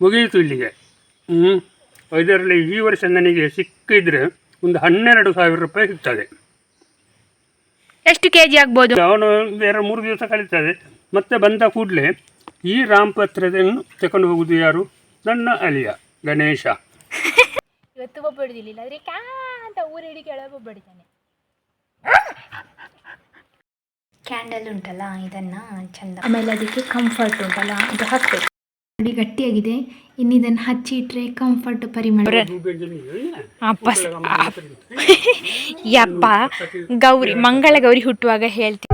ಮುಗಿಯಿತು ಇಲ್ಲಿಗೆ. ಹ್ಞೂ ಇದರಲ್ಲಿ ಈ ವರ್ಷ ನನಗೆ ಸಿಕ್ಕಿದ್ರೆ ಒಂದು ಹನ್ನೆರಡು ಸಾವಿರ ರೂಪಾಯಿ ಸಿಗ್ತದೆ. ಎಷ್ಟು ಕೆ ಜಿ ಆಗ್ಬೋದು? ಅವನು ಬೇರೆ ಮೂರು ದಿವಸ ಕಳೀತದೆ. ಮತ್ತೆ ಬಂದ ಕೂಡಲೇ ಈ ರಾಮಪತ್ರದನ್ನು ತಗೊಂಡು ಹೋಗುದು ಯಾರು? ನನ್ನ ಅಲಿಯ ಗಣೇಶ. ಇವತ್ತು ಬೊಬ್ಬಡಿದಿಲ್ಲ ಆದರೆ ಕ್ಯಾ ಅಂತ ಊರಿಡಿ ಕೆಳಗೆ ಬೊಬ್ಬಡಿತಾನೆ ಕ್ಯಾಂಡಲ್ ಉಂಟಲ್ಲ ಇದನ್ನ ಚಂದ. ಆಮೇಲೆ ಅದಕ್ಕೆ ಕಂಫರ್ಟ್ ಉಂಟಲ್ಲ ಅದು ಹಾಕ್ಬೇಕು. ನೋಡಿ ಗಟ್ಟಿಯಾಗಿದೆ. ಇನ್ನು ಇದನ್ನ ಹಚ್ಚಿ ಇಟ್ರೆ ಕಂಫರ್ಟ್ ಪರಿಮಳ ಯಪ್ಪ ಗೌರಿ ಮಂಗಳ ಗೌರಿ ಹುಟ್ಟುವಾಗ ಹೇಳ್ತೀನಿ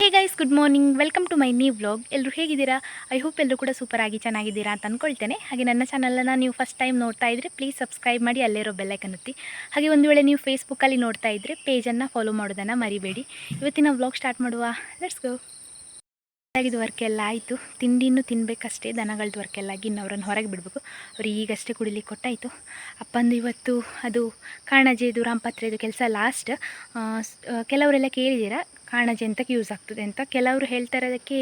hey guys good morning welcome to my new vlog ಎಲ್ಲರೂ ಹೇಗಿದ್ದೀರಾ? ಐ ಹೋಪ್ ಎಲ್ಲರೂ ಕೂಡ ಸೂಪರ್ ಆಗಿ ಚೆನ್ನಾಗಿದ್ದೀರಾ ಅಂತ ಅಂದ್ಕೊಳ್ತೇನೆ ಹಾಗೆ ನನ್ನ ಚಾನಲನ್ನು ನೀವು ಫಸ್ಟ್ ಟೈಮ್ ನೋಡ್ತಾ ಇದ್ದರೆ ಪ್ಲೀಸ್ ಸಬ್ಸ್ಕ್ರೈಬ್ ಮಾಡಿ ಅಲ್ಲಿರೋ ಬೆಲ್ಲೈಕನ್ ಒತ್ತಿ. ಹಾಗೆ ಒಂದು ವೇಳೆ ನೀವು ಫೇಸ್ಬುಕ್ಕಲ್ಲಿ ನೋಡ್ತಾ ಇದ್ರೆ ಪೇಜನ್ನು ಫಾಲೋ ಮಾಡೋದನ್ನು ಮರಿಬೇಡಿ. ಇವತ್ತಿನ ವ್ಲಾಗ್ ಸ್ಟಾರ್ಟ್ ಮಾಡುವ. ಲೆಟ್ಸ್ ಗೋ ಆಗಿದ್ದು ವರ್ಕ್ ಎಲ್ಲ ಆಯಿತು. ತಿಂಡಿನೂ ತಿನ್ನಬೇಕಷ್ಟೇ ದನಗಳದ್ದು ವರ್ಕ್ ಎಲ್ಲ ಆಗಿ ಇನ್ನು ಹೊರಗೆ ಬಿಡಬೇಕು. ಅವ್ರು ಈಗಷ್ಟೇ ಕುಡಿಲಿಕ್ಕೆ ಕೊಟ್ಟಾಯಿತು. ಅಪ್ಪಂದು ಇವತ್ತು ಅದು ಕಾಣಜೆದು ರಾಮಪತ್ರೆದು ಕೆಲಸ ಲಾಸ್ಟ್ ಕೆಲವರೆಲ್ಲ ಕೇಳಿದ್ದೀರಾ? ಕಾಣಜೆ ಅಂತಕ್ಕೆ ಯೂಸ್ ಆಗ್ತದೆ ಅಂತ? ಕೆಲವರು ಹೇಳ್ತಾರೆ ಅದಕ್ಕೆ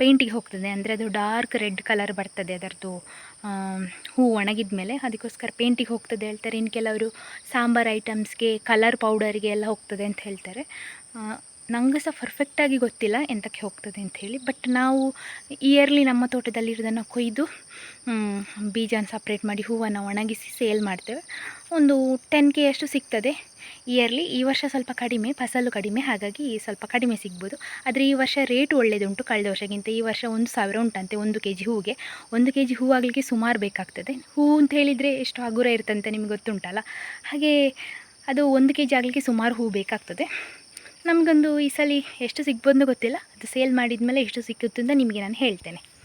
ಪೇಂಟಿಗೆ ಹೋಗ್ತದೆ. ಅಂದರೆ ಅದು ಡಾರ್ಕ್ ರೆಡ್ ಕಲರ್ ಬರ್ತದೆ ಅದರದ್ದು ಹೂ ಒಣಗಿದ ಮೇಲೆ ಅದಕ್ಕೋಸ್ಕರ ಪೇಂಟಿಗೆ ಹೋಗ್ತದೆ ಹೇಳ್ತಾರೆ. ಇನ್ನು ಕೆಲವರು ಸಾಂಬಾರ್ ಐಟಮ್ಸ್ಗೆ ಕಲರ್ ಪೌಡರ್ಗೆ ಎಲ್ಲ ಹೋಗ್ತದೆ ಅಂತ ಹೇಳ್ತಾರೆ. ನನಗೆ ಸಹ ಪರ್ಫೆಕ್ಟಾಗಿ ಗೊತ್ತಿಲ್ಲ ಎಂತಕ್ಕೆ ಹೋಗ್ತದೆ ಹೇಳಿ. ಬಟ್ ನಾವು ಇಯರ್ಲಿ ನಮ್ಮ ತೋಟದಲ್ಲಿರೋದನ್ನು ಕೊಯ್ದು ಬೀಜನ ಸಪ್ರೇಟ್ ಮಾಡಿ ಹೂವನ್ನು ಒಣಗಿಸಿ ಸೇಲ್ ಮಾಡ್ತೇವೆ. ಒಂದು ಟೆನ್ ಕೆ ಅಷ್ಟು ಸಿಗ್ತದೆ ಇಯರ್ಲಿ ಈ ವರ್ಷ ಸ್ವಲ್ಪ ಕಡಿಮೆ, ಫಸಲು ಕಡಿಮೆ, ಹಾಗಾಗಿ ಸ್ವಲ್ಪ ಕಡಿಮೆ ಸಿಗ್ಬೋದು. ಆದರೆ ಈ ವರ್ಷ ರೇಟ್ ಒಳ್ಳೆಯದುಂಟು ಕಳೆದ ವರ್ಷಕ್ಕಿಂತ ಈ ವರ್ಷ ಒಂದು ಸಾವಿರ ಉಂಟಂತೆ, ಒಂದು ಕೆ ಜಿ ಹೂವಿಗೆ ಒಂದು ಕೆ ಜಿ ಹೂವಾಗಲಿಕ್ಕೆ ಸುಮಾರು ಬೇಕಾಗ್ತದೆ. ಹೂ ಅಂತ ಹೇಳಿದರೆ ಎಷ್ಟು ಹಗುರ ಇರ್ತಂತೆ ನಿಮಗೆ ಗೊತ್ತುಂಟಲ್ಲ. ಹಾಗೆ ಅದು ಒಂದು ಕೆ ಜಿ ಆಗಲಿಕ್ಕೆ ಸುಮಾರು ಹೂ ಬೇಕಾಗ್ತದೆ. ನಮಗೊಂದು ಈ ಸಲ ಎಷ್ಟು ಸಿಗ್ಬೋದು ಗೊತ್ತಿಲ್ಲ. ಅದು ಸೇಲ್ ಮಾಡಿದ ಮೇಲೆ ಎಷ್ಟು ಸಿಕ್ಕುತ್ತೆ ಅಂತ ನಿಮಗೆ ನಾನು ಹೇಳ್ತೇನೆ.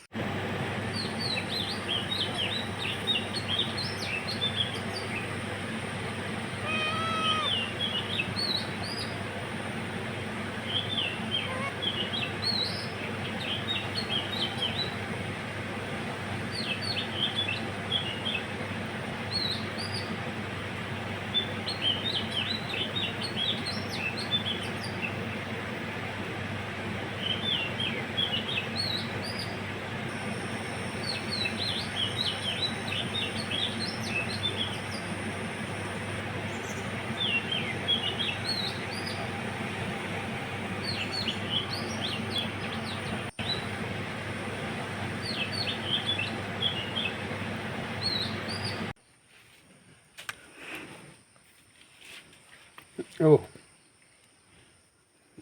ಓ.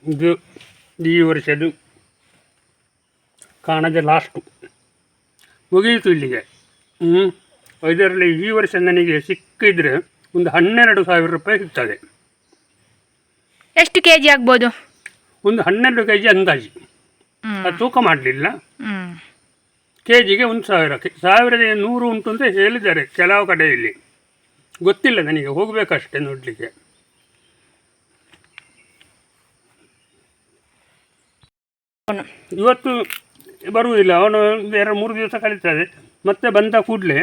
ಇದು ಈ ವರ್ಷದ್ದು ಕಾಣದೆ ಲಾಸ್ಟು ಮುಗಿಯಿತು ಇಲ್ಲಿಗೆ. ಹ್ಞೂ ಇದರಲ್ಲಿ ಈ ವರ್ಷ ನನಗೆ ಸಿಕ್ಕಿದ್ರೆ ಒಂದು ಹನ್ನೆರಡು ಸಾವಿರ ರೂಪಾಯಿ ಸಿಗ್ತದೆ. ಎಷ್ಟು ಕೆ ಜಿ ಆಗ್ಬೋದು? ಒಂದು ಹನ್ನೆರಡು ಕೆ ಜಿ ಅಂದಾಜು ಅದು ತೂಕ ಮಾಡಲಿಲ್ಲ. ಕೆ ಜಿಗೆ ಒಂದು ಸಾವಿರ. ಸಾವಿರದ ನೂರು ಉಂಟು ಅಂತ ಹೇಳಿದ್ದಾರೆ ಕೆಲವು ಕಡೆಯಲ್ಲಿ. ಗೊತ್ತಿಲ್ಲ ನನಗೆ ಹೋಗಬೇಕಷ್ಟೇ ನೋಡಲಿಕ್ಕೆ. ಇವತ್ತು ಬರುವುದಿಲ್ಲ ಅವನು ಬೇರೆ ಮೂರು ದಿವಸ ಕಳೀತದೆ ಮತ್ತೆ ಬಂದ ಕೂಡಲೇ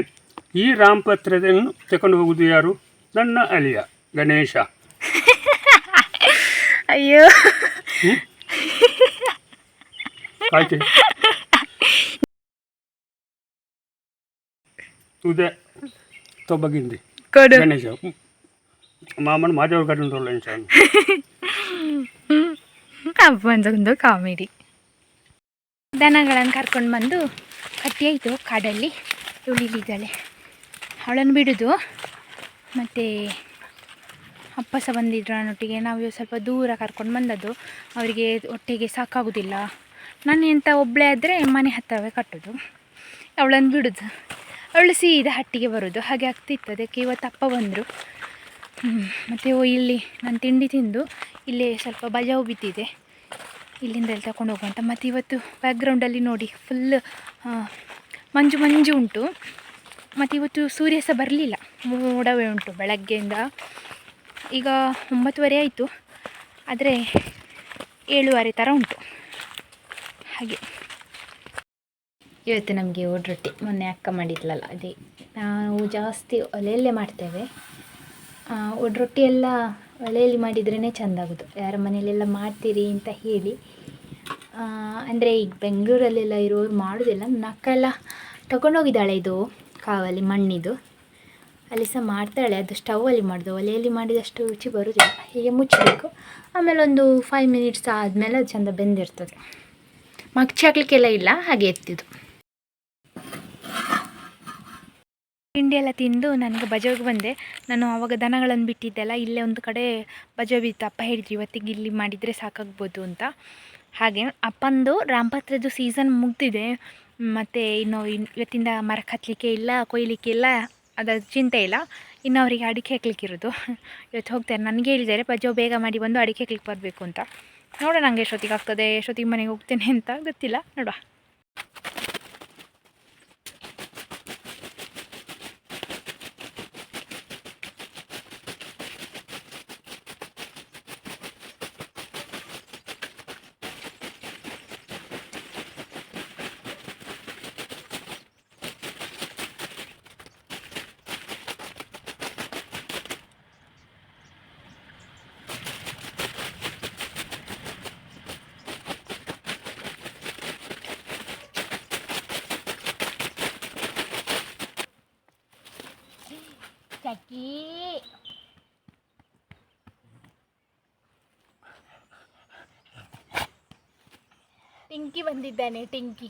ಈ ರಾಮಪತ್ರವನ್ನು ತಗೊಂಡು ಹೋಗುದು ಯಾರು? ನನ್ನ ಅಲಿಯ ಗಣೇಶ. ಅಯ್ಯೋ. ಆಯ್ತು. ಉದಯ ತೊಬ್ಬಗಿಂದಿ ಕೊಡು. ಗಣೇಶ. ಮಾಮನ ಮಾದೇವ್ರ ಕಡೆ ತೊಳ್ಳ ಇನ್ಶಾಲ್ಲ ಒಂದು ಕಾಮಿಡಿ ದನಗಳನ್ನು ಕರ್ಕೊಂಡು ಬಂದು ಕಟ್ಟಿಯಾಯಿತು ಕಾಡಲ್ಲಿ ಉಳಿಲಿದ್ದಾಳೆ. ಅವಳನ್ನು ಬಿಡೋದು. ಮತ್ತು ಅಪ್ಪ ಸಹ ಬಂದಿದ್ರು ನನ್ನೊಟ್ಟಿಗೆ ನಾವು ಸ್ವಲ್ಪ ದೂರ ಕರ್ಕೊಂಡು ಬಂದದ್ದು. ಅವರಿಗೆ ಒಟ್ಟಿಗೆ ಸಾಕಾಗೋದಿಲ್ಲ. ನಾನು ಎಂಥ ಒಬ್ಬಳೇ ಆದರೆ ಮನೆ ಹತ್ತವೇ ಕಟ್ಟೋದು. ಅವಳನ್ನು ಬಿಡೋದು. ಅವಳು ಸೀದಾ ಹಟ್ಟಿಗೆ ಬರೋದು. ಹಾಗೆ ಆಗ್ತಿತ್ತು. ಅದಕ್ಕೆ ಇವತ್ತು ಅಪ್ಪ ಬಂದರು. ಮತ್ತು ಇಲ್ಲಿ ನಾನು ತಿಂಡಿ ತಿಂದು, ಇಲ್ಲಿ ಸ್ವಲ್ಪ ಬಜಾವು ಬಿದ್ದಿದೆ. ಇಲ್ಲಿಂದ ಎಲ್ಲಿ ತಗೊಂಡು ಹೋಗುವಂತ. ಮತ್ತು ಇವತ್ತು ಬ್ಯಾಕ್ಗ್ರೌಂಡಲ್ಲಿ ನೋಡಿ ಫುಲ್ ಮಂಜು ಮಂಜು ಉಂಟು. ಮತ್ತು ಇವತ್ತು ಸೂರ್ಯ ಸಹ ಬರಲಿಲ್ಲ. ಮೋಡವೇ ಉಂಟು ಬೆಳಗ್ಗೆಯಿಂದ. ಈಗ ಒಂಬತ್ತುವರೆ ಆಯಿತು. ಆದರೆ ಏಳುವರೆ ಥರ ಉಂಟು. ಹಾಗೆ. ಇವತ್ತು ನಮಗೆ ಒಡ್ರೊಟ್ಟಿ ಮೊನ್ನೆ ಅಕ್ಕ ಮಾಡಿದ್ಲಲ್ಲ, ಅದೇ. ನಾವು ಜಾಸ್ತಿ ಒಲೆಯಲ್ಲೇ ಮಾಡ್ತೇವೆ. ಒಡ್ರೊಟ್ಟಿ ಎಲ್ಲ ಒಲೆಯಲ್ಲಿ ಮಾಡಿದ್ರೇ ಚೆಂದ ಆಗೋದು ಯಾರ ಮನೆಯಲ್ಲೆಲ್ಲ ಮಾಡ್ತೀರಿ ಅಂತ ಹೇಳಿ. ಅಂದರೆ ಈಗ ಬೆಂಗಳೂರಲ್ಲೆಲ್ಲ ಇರೋರು ಮಾಡೋದಿಲ್ಲ. ನನ್ನ ಅಕ್ಕ ಎಲ್ಲ ತಗೊಂಡೋಗಿದ್ದಾಳೆ ಇದು, ಕಾವಲಿ ಮಣ್ಣಿದು. ಅಲ್ಲಿ ಸಹ ಮಾಡ್ತಾಳೆ. ಅದು ಸ್ಟವಲ್ಲಿ ಮಾಡೋದು. ಒಲೆಯಲ್ಲಿ ಮಾಡಿದಷ್ಟು ರುಚಿ ಬರೋದಿಲ್ಲ. ಹೀಗೆ ಮುಚ್ಚಬೇಕು ಆಮೇಲೆ ಒಂದು ಫೈವ್ ಮಿನಿಟ್ಸ್ ಆದಮೇಲೆ ಅದು ಚೆಂದ ಬೆಂದಿರ್ತದೆ. ಮಗ್ಚಿ ಹಾಕ್ಲಿಕ್ಕೆಲ್ಲ ಇಲ್ಲ, ಹಾಗೆ ಎತ್ತಿದ್ದು. ತಿಂಡಿ ಎಲ್ಲ ತಿಂದು ನನಗೆ ಬಜಾವ್ಗೆ ಬಂದೆ. ನಾನು ಆವಾಗ ದನಗಳನ್ನು ಬಿಟ್ಟಿದ್ದೆಲ್ಲ ಇಲ್ಲೇ ಒಂದು ಕಡೆ ಬಜಾವ್ ಬಿತ್ತು ಅಪ್ಪ ಹೇಳಿದ್ರು, ಇವತ್ತಿಗೆ ಇಲ್ಲಿ ಮಾಡಿದರೆ ಸಾಕಾಗ್ಬೋದು ಅಂತ. ಹಾಗೆ ಅಪ್ಪಂದು ರಾಮಪತ್ರದ್ದು ಸೀಸನ್ ಮುಗ್ದಿದೆ. ಮತ್ತು ಇನ್ನು ಇನ್- ಇವತ್ತಿಂದ ಮರ ಹತ್ತಲಿಕ್ಕೆ ಇಲ್ಲ, ಕೊಯ್ಲಿಕ್ಕೆ ಇಲ್ಲ, ಅದರ ಚಿಂತೆ ಇಲ್ಲ. ಇನ್ನು ಅವರಿಗೆ ಅಡಿಕೆ ಹಾಕ್ಲಿಕ್ಕಿರೋದು ಇವತ್ತು ಹೋಗ್ತಾರೆ. ನನಗೆ ಹೇಳಿದ್ದಾರೆ ಬಜೋ ಬೇಗ ಮಾಡಿ ಬಂದು ಅಡಿಕೆ ಹಾಕ್ಲಿಕ್ಕೆ ಬರಬೇಕು ಅಂತ. ನೋಡೋಣ ನಂಗೆ ಎಷ್ಟೊತ್ತಿಗೆ ಆಗ್ತದೆ. ಎಷ್ಟೊತ್ತಿಗೆ ಮನೆಗೆ ಹೋಗ್ತೇನೆ ಅಂತ ಗೊತ್ತಿಲ್ಲ. ನೋಡುವ. ಟಿಂಕಿ ಬಂದಿದ್ದಾನೆ, ಟಿಂಕಿ.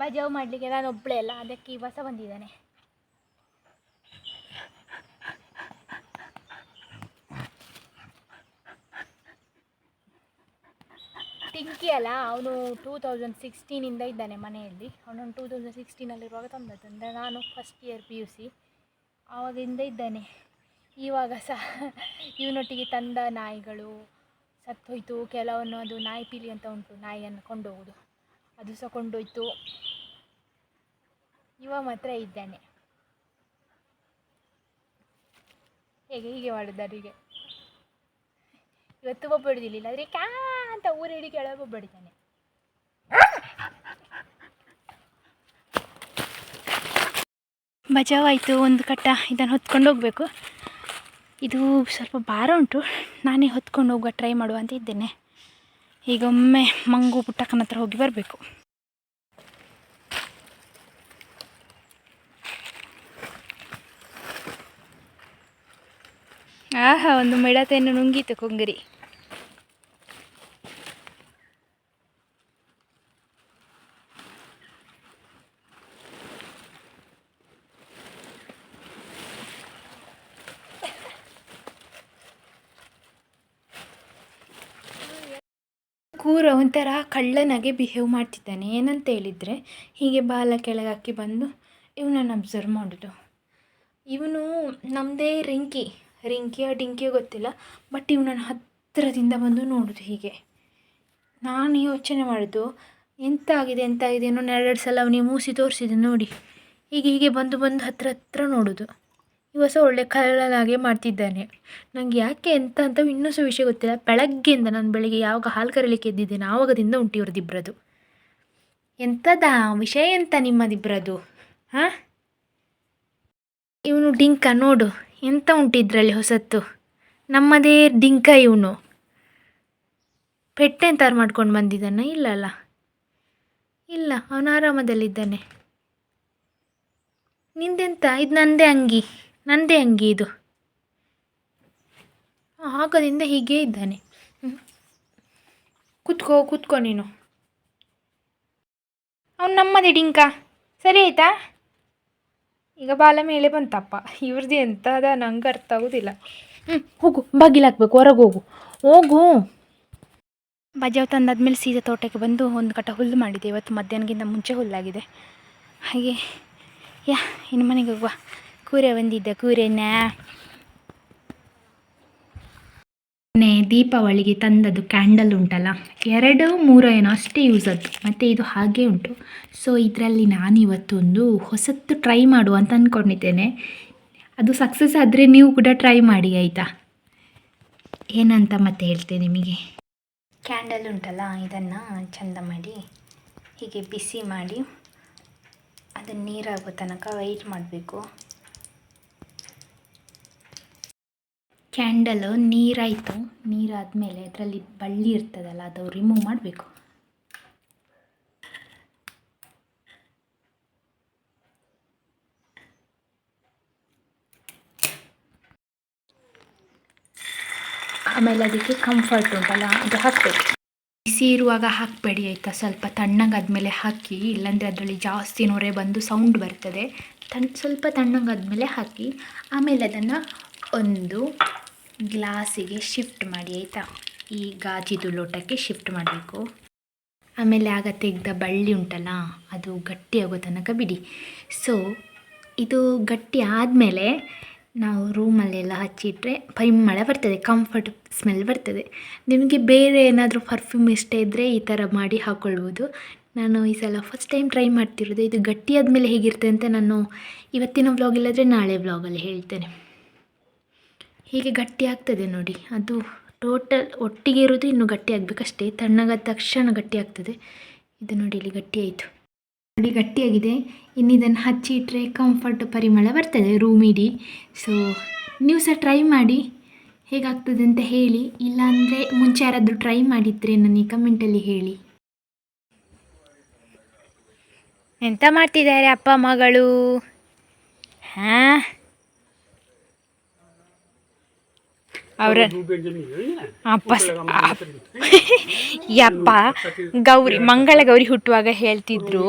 ಬಜಾವ್ ಮಾಡಲಿಕ್ಕೆ ನಾನು ಒಬ್ಬಳೇ ಅಲ್ಲ, ಅದಕ್ಕೆ ಈ ಹೊಸ ಬಂದಿದ್ದಾನೆ. ಟಿಂಕಿ ಅಲ್ಲ, ಅವನು ಟೂ ತೌಸಂಡ್ ಸಿಕ್ಸ್ಟೀನಿಂದ ಇದ್ದಾನೆ ಮನೆಯಲ್ಲಿ. ಅವನು ಟೂ ತೌಸಂಡ್ ಸಿಕ್ಸ್ಟೀನಲ್ಲಿರುವಾಗ ತಂದದ್ದು. ಅಂದರೆ ನಾನು first year P U C ಆವಾಗಿಂದ ಇದ್ದಾನೆ. ಇವಾಗ ಸಹ ಇವನೊಟ್ಟಿಗೆ ತಂದ ನಾಯಿಗಳು ಸತ್ತೋಯ್ತು ಕೆಲವನ್ನು ಅದು ನಾಯಿ ಪೀಲಿ ಅಂತ ಉಂಟು, ನಾಯಿಯನ್ನು ಕೊಂಡೋಗೋದು. ಅದು ಸಹ ಕೊಂಡೋಯ್ತು. ಇವ ಮಾತ್ರ ಇದ್ದಾನೆ. ಹೇಗೆ ಹೀಗೆ ಮಾಡಿದ್ದಾರೀಗೆ ಇವತ್ತು ಒಬ್ಬ ಬಿಡುದಿಲ್ಲ ಆದರೆ ಕ್ಯಾ ಅಂತ ಊರಿಡಿ ಕೆಳಗೆ ಒಬ್ಬ ಬಡಿತಾನೆ. ಬಚಾವಾಯಿತು ಒಂದು ಕಟ್ಟ ಇದನ್ನು ಹೊತ್ಕೊಂಡು ಹೋಗಬೇಕು. ಇದು ಸ್ವಲ್ಪ ಭಾರ ಉಂಟು. ನಾನೇ ಹೊತ್ಕೊಂಡು ಹೋಗುವ, ಟ್ರೈ ಮಾಡುವ ಅಂತ ಇದ್ದೇನೆ. ಈಗ ಒಮ್ಮೆ ಮಂಗು ಪುಟ್ಟಕ್ಕನ ಹತ್ರ ಹೋಗಿ ಬರಬೇಕು. ಆಹಾ, ಒಂದು ಮಿಡತೆಯನ್ನು ನುಂಗಿತು ಕೊಂಗರಿ. ಕೂರ ಒಂಥರ ಕಳ್ಳನಾಗೆ ಬಿಹೇವ್ ಮಾಡ್ತಿದ್ದಾನೆ. ಏನಂತ ಹೇಳಿದರೆ, ಹೀಗೆ ಬಾಲ ಕೆಳಗೆ ಹಾಕಿ ಬಂದು ಇವನನ್ನು ಅಬ್ಸರ್ವ್ ಮಾಡೋದು ಇವನು ನಮ್ಮದೇ ರಿಂಕಿ. ರಿಂಕಿಯ, ಡಿಂಕಿಯೋ ಗೊತ್ತಿಲ್ಲ ಬಟ್ ಇವನನ್ನು ಹತ್ತಿರದಿಂದ ಬಂದು ನೋಡೋದು ಹೀಗೆ. ನಾನು ಯೋಚನೆ ಮಾಡೋದು ಎಂತ ಆಗಿದೆ ಎಂತ ಆಗಿದೆ ಇನ್ನೊಂದು ಎರಡೆರಡು ಸಲ ಅವನಿಗೆ ಮೂಸಿ ತೋರಿಸಿದೆ ನೋಡಿ. ಹೀಗೆ ಹೀಗೆ ಬಂದು ಬಂದು ಹತ್ರ ಹತ್ರ ನೋಡೋದು. ಇವ ಸಹ ಒಳ್ಳೆ ಕಳ್ಳನಾಗೆ ಮಾಡ್ತಿದ್ದಾನೆ. ನನಗೆ ಯಾಕೆ ಎಂತ ಅಂತ ಇನ್ನೂ ಸಹ ವಿಷಯ ಗೊತ್ತಿಲ್ಲ. ಬೆಳಗ್ಗೆಯಿಂದ ನಾನು ಬೆಳಗ್ಗೆ ಯಾವಾಗ ಹಾಲು ಕರೀಲಿಕ್ಕೆ ಎದ್ದಿದ್ದೇನೆ ಆವಾಗದಿಂದ ಉಂಟು ಇವ್ರದ್ದಿಬ್ಬರದು ಎಂಥದ ವಿಷಯ ಎಂತ ನಿಮ್ಮದಿಬ್ಬರದು ಹಾಂ? ಇವನು ಡಿಂಕ ನೋಡು, ಎಂತ ಉಂಟು ಹೊಸತ್ತು? ನಮ್ಮದೇ ಡಿಂಕ ಇವನು. ಪೆಟ್ಟೆ ಎಂತಾರು ಮಾಡ್ಕೊಂಡು ಬಂದಿದ್ದಾನ? ಇಲ್ಲ ಅಲ್ಲ. ಇಲ್ಲ, ಅವನು ಆರಾಮದಲ್ಲಿದ್ದಾನೆ. ನಿಂದೆಂತ? ಇದು ನಂದೇ ಅಂಗಿ. ನಂದೇ ಅಂಗಿ ಇದು. ಆಗದಿಂದ ಹೀಗೇ ಇದ್ದಾನೆ. ಕುತ್ಕೋ ಕುತ್ಕೋ ನೀನು. ಅವ್ನು ನಮ್ಮದೇ ಡಿಂಕ. ಸರಿ ಆಯ್ತಾ? ಈಗ ಬಾಲ ಮೇಲೆ ಬಂತಪ್ಪ. ಇವ್ರದ್ದು ಎಂತ ಅದ ನಂಗೆ ಅರ್ಥ ಆಗೋದಿಲ್ಲ. ಹ್ಞೂ ಹೋಗು, ಬಾಗಿಲು ಹಾಕ್ಬೇಕು, ಹೊರಗೆ ಹೋಗು. ಹೋಗು. ಬಜಾವ್ ತಂದಾದ್ಮೇಲೆ ಸೀದಾ ತೋಟಕ್ಕೆ ಬಂದು ಒಂದು ಕಟ್ಟ ಹುಲ್ಲು ಮಾಡಿದೆ. ಇವತ್ತು ಮಧ್ಯಾಹ್ನಗಿಂತ ಮುಂಚೆ ಹುಲ್ಲಾಗಿದೆ. ಹಾಗೆ, ಯಾ, ಇನ್ನು ಮನೆಗೆ ಹೋಗುವ. ಕೂರೆ ಬಂದಿದ್ದ ಕೂರೆನ ದೀಪಾವಳಿಗೆ ತಂದದ್ದು ಕ್ಯಾಂಡಲ್ ಉಂಟಲ್ಲ, ಎರಡು ಮೂರು ಏನೋ ಅಷ್ಟೇ ಯೂಸ್ ಅದು, ಮತ್ತು ಇದು ಹಾಗೆ ಉಂಟು. ಸೊ ಇದರಲ್ಲಿ ನಾನು ಇವತ್ತೊಂದು ಹೊಸತ್ತು ಟ್ರೈ ಮಾಡು ಅಂತ ಅಂದ್ಕೊಂಡಿದ್ದೇನೆ ಅದು ಸಕ್ಸಸ್ ಆದರೆ ನೀವು ಕೂಡ ಟ್ರೈ ಮಾಡಿ, ಆಯಿತಾ? ಏನಂತ ಮತ್ತೆ ಹೇಳ್ತೇನೆ ನಿಮಗೆ? ಕ್ಯಾಂಡಲ್ ಉಂಟಲ್ಲ, ಇದನ್ನು ಚಂದ ಮಾಡಿ, ಹೀಗೆ ಬಿಸಿ ಮಾಡಿ, ಅದನ್ನು ನೀರಾಗೋ ತನಕ ವೆಯ್ಟ್ ಮಾಡಬೇಕು. ಕ್ಯಾಂಡಲ್ ನೀರಾಯಿತು. ನೀರಾದಮೇಲೆ ಅದರಲ್ಲಿ ಬಳ್ಳಿ ಇರ್ತದಲ್ಲ, ಅದು ರಿಮೂವ್ ಮಾಡಬೇಕು. ಆಮೇಲೆ ಅದಕ್ಕೆ ಕಂಫರ್ಟ್ ಉಂಟಲ್ಲ, ಅದು ಹಾಕಬೇಕು. ಬಿಸಿ ಇರುವಾಗ ಹಾಕಬೇಡಿ ಆಯಿತಾ? ಸ್ವಲ್ಪ ತಣ್ಣಗಾದ್ಮೇಲೆ ಹಾಕಿ, ಇಲ್ಲಾಂದರೆ ಅದರಲ್ಲಿ ಜಾಸ್ತಿ ನೊರೆ ಬಂದು ಸೌಂಡ್ ಬರ್ತದೆ. ತಣ್ಣ ಸ್ವಲ್ಪ ತಣ್ಣಗಾದ್ಮೇಲೆ ಹಾಕಿ, ಆಮೇಲೆ ಅದನ್ನು ಒಂದು ಗ್ಲಾಸಿಗೆ ಶಿಫ್ಟ್ ಮಾಡಿ, ಆಯಿತಾ? ಈ ಗಾಜಿದು ಲೋಟಕ್ಕೆ ಶಿಫ್ಟ್ ಮಾಡಬೇಕು. ಆಮೇಲೆ ಆಗ ತೆಗೆದ ಬಳ್ಳಿ ಉಂಟಲ್ಲ, ಅದು ಗಟ್ಟಿಯಾಗೋ ತನಕ ಬಿಡಿ. ಸೊ ಇದು ಗಟ್ಟಿ ಆದಮೇಲೆ ನಾವು ರೂಮಲ್ಲೆಲ್ಲ ಹಚ್ಚಿಟ್ರೆ ಪರಿಮಳ ಬರ್ತದೆ ಕಂಫರ್ಟ್ ಸ್ಮೆಲ್ ಬರ್ತದೆ. ನಿಮಗೆ ಬೇರೆ ಏನಾದರೂ ಪರ್ಫ್ಯೂಮ್ ಇಷ್ಟ ಇದ್ದರೆ ಈ ಥರ ಮಾಡಿ ಹಾಕ್ಕೊಳ್ಬೋದು ನಾನು ಈ ಸಲ ಫಸ್ಟ್ ಟೈಮ್ ಟ್ರೈ ಮಾಡ್ತಿರೋದು, ಇದು ಗಟ್ಟಿ ಆದಮೇಲೆ ಹೇಗಿರ್ತದೆ ಅಂತ ನಾನು ಇವತ್ತಿನ ವ್ಲಾಗ್ ಇಲ್ಲದ್ರೆ ನಾಳೆ ವ್ಲಾಗಲ್ಲಿ ಹೇಳ್ತೇನೆ. ಹೀಗೆ ಗಟ್ಟಿ ಆಗ್ತದೆ ನೋಡಿ. ಅದು ಟೋಟಲ್ ಒಟ್ಟಿಗೆ ಇರೋದು ಇನ್ನೂ ಗಟ್ಟಿ ಆಗಬೇಕಷ್ಟೇ. ತಣ್ಣಗಾದ ತಕ್ಷಣ ಗಟ್ಟಿ ಆಗ್ತದೆ. ಇದು ನೋಡಿ ಇಲ್ಲಿ ಗಟ್ಟಿ ಆಯಿತು. ನೋಡಿ ಗಟ್ಟಿಯಾಗಿದೆ ಇನ್ನು ಇದನ್ನು ಹಚ್ಚಿ ಇಟ್ಟರೆ ಕಂಫರ್ಟ್ ಪರಿಮಳ ಬರ್ತದೆ ರೂಮ್ ಇಡೀ. ಸೊ ನೀವು ಸಹ ಟ್ರೈ ಮಾಡಿ. ಹೇಗಾಗ್ತದೆ ಅಂತ ಹೇಳಿ. ಇಲ್ಲಾಂದರೆ ಮುಂಚೆ ಯಾರಾದರೂ ಟ್ರೈ ಮಾಡಿದರೆ ನನಗೆ ಕಮೆಂಟಲ್ಲಿ ಹೇಳಿ. ಎಂತ ಮಾಡ್ತಿದ್ದಾರೆ ಅಪ್ಪ ಮಗಳು? ಹಾಂ? ಅವರ ಅಪ್ಪ ಯಪ್ಪ ಗೌರಿ ಮಂಗಳ ಗೌರಿ ಹುಟ್ಟುವಾಗ ಹೇಳ್ತಿದ್ರು.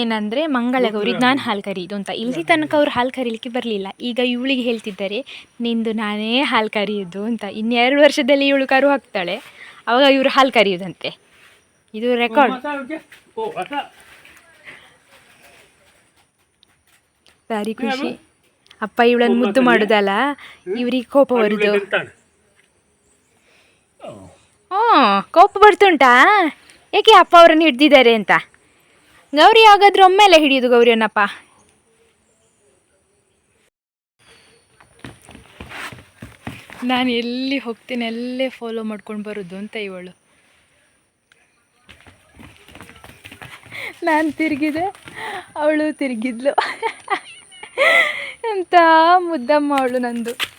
ಏನಂದ್ರೆ ಮಂಗಳ ಗೌರಿ ನಾನು ಹಾಲು ಕರೀದು ಅಂತ. ಇಲ್ಲಿ ತನಕ ಅವ್ರು ಹಾಲು ಕರೀಲಿಕ್ಕೆ ಬರಲಿಲ್ಲ. ಈಗ ಇವಳಿಗೆ ಹೇಳ್ತಿದ್ದಾರೆ ನಿಂದು ನಾನೇ ಹಾಲು ಕರೆಯೋದು ಅಂತ. ಇನ್ನೆರಡು ವರ್ಷದಲ್ಲಿ ಇವಳು ಕರು ಹಾಕ್ತಾಳೆ ಅವಾಗ ಇವರು ಹಾಲು ಕರೆಯೋದಂತೆ ಇದು ರೆಕಾರ್ಡ್ ಸರಿ ಭಾರಿ ಖುಷಿ. ಅಪ್ಪ ಇವಳನ್ನು ಮುದ್ದು ಮಾಡುದಲ್ಲ? ಇವ್ರಿಗೆ ಕೋಪ ಬರುದು. ಹ್ಞೂ ಕೋಪ ಬರ್ತುಂಟಾ? ಏಕೆ ಅಪ್ಪ ಅವರನ್ನು ಹಿಡ್ದಿದ್ದಾರೆ ಅಂತ? ಗೌರಿ ಯಾವಾಗಾದ್ರೂ ಒಮ್ಮೆಲೆ ಹಿಡಿಯೋದು ಗೌರಿಯನ್ನಪ್ಪ ನಾನು ಎಲ್ಲಿ ಹೋಗ್ತೀನಿ ಎಲ್ಲೇ ಫಾಲೋ ಮಾಡ್ಕೊಂಡು ಬರೋದು ಅಂತ ಇವಳು. ನಾನು ತಿರುಗಿದೆ ಅವಳು ತಿರುಗಿದ್ಲು. ಎಂತ ಮುದ್ದಮ್ಮ ಅವಳು ನಂದು.